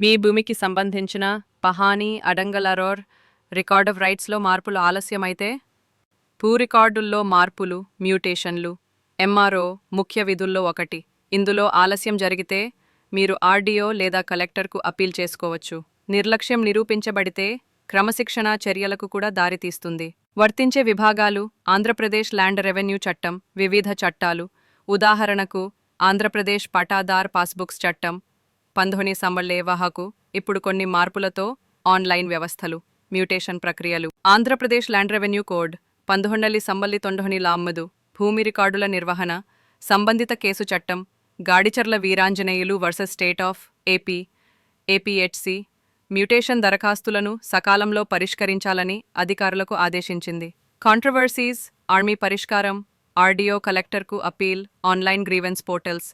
మీ భూమికి సంబంధించిన పహానీ అడంగలరోర్ రికార్డ్ ఆఫ్ రైట్స్లో మార్పులు ఆలస్యమైతే భూ రికార్డుల్లో మార్పులు మ్యూటేషన్లు ఎంఆర్ఓ ముఖ్య విధుల్లో ఒకటి. ఇందులో ఆలస్యం జరిగితే మీరు ఆర్డీఓ లేదా కలెక్టర్కు అప్పీల్ చేసుకోవచ్చు. నిర్లక్ష్యం నిరూపించబడితే క్రమశిక్షణా చర్యలకు కూడా దారితీస్తుంది. వర్తించే విభాగాలు ఆంధ్రప్రదేశ్ ల్యాండ్ రెవెన్యూ చట్టం వివిధ చట్టాలు. ఉదాహరణకు ఆంధ్రప్రదేశ్ పటాదార్ పాస్బుక్స్ చట్టం పంతొమ్మిది సంవళ్ళేవ వాహకు ఇప్పుడు కొన్ని మార్పులతో ఆన్లైన్ వ్యవస్థలు మ్యూటేషన్ ప్రక్రియలు. ఆంధ్రప్రదేశ్ ల్యాండ్ రెవెన్యూ కోడ్ పంతొమ్మిది సంబల్లి తొండొని లామ్మదు భూమి రికార్డుల నిర్వహణ సంబంధిత కేసు చట్టం Gadicherla Veeranjaneyulu versus state of AP APHC mutation దరఖాస్తులను సకాలంలో పరిష్కరించాలని అధికారులకు ఆదేశించింది. కాంట్రవర్సీస్ ఆర్మీ పరిష్కారం ఆర్డీఓ కలెక్టర్కు అపీల్ ఆన్లైన్ గ్రీవెన్స్ పోర్టల్స్